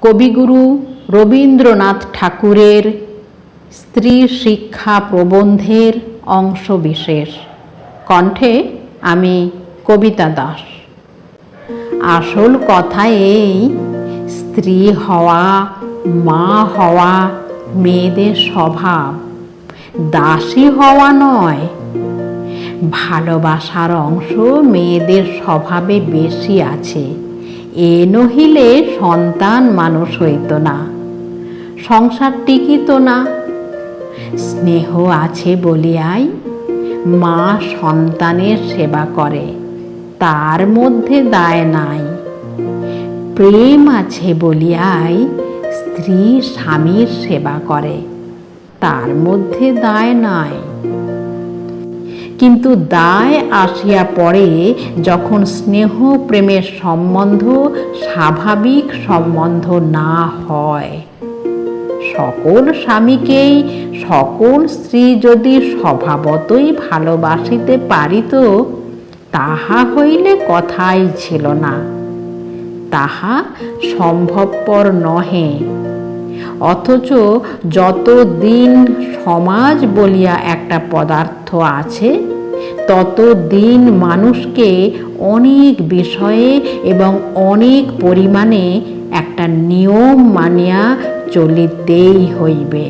কবিগুরু রবীন্দ্রনাথ ঠাকুরের স্ত্রী শিক্ষা প্রবন্ধের অংশবিশেষ। কণ্ঠে আমি কবিতা দাস। আসল কথা এই, স্ত্রী হওয়া, মা হওয়া, মেয়েদের স্বভাব। দাসী হওয়া নয়, ভালোবাসার অংশ মেয়েদের স্বভাবে বেশি আছে। এ নহিলে সন্তান মানুষ হইত না, সংসার টিকিত না। স্নেহ আছে বলিয়াই মা সন্তানের সেবা করে, তার মধ্যে দায় নাই। প্রেম আছে বলিয়াই স্ত্রী স্বামীর সেবা করে, তার মধ্যে দায় নাই। কিন্তু দায় আসিয়া পড়ে যখন স্নেহ প্রেমের সম্বন্ধ স্বাভাবিক সম্বন্ধ না হয়। সকল স্বামীকেই, সকল স্ত্রী যদি স্বভাবতই ভালোবাসিতে পারিত, তাহা হইলে কথাই ছিল না। তাহা সম্ভবপর নহে। অথচ যত দিন সমাজ বলিয়া একটা পদার্থ আছে ততদিন মানুষকে অনেক বিষয়ে এবং অনেক পরিমাণে একটা নিয়ম মানিয়া চলিতেই হইবে।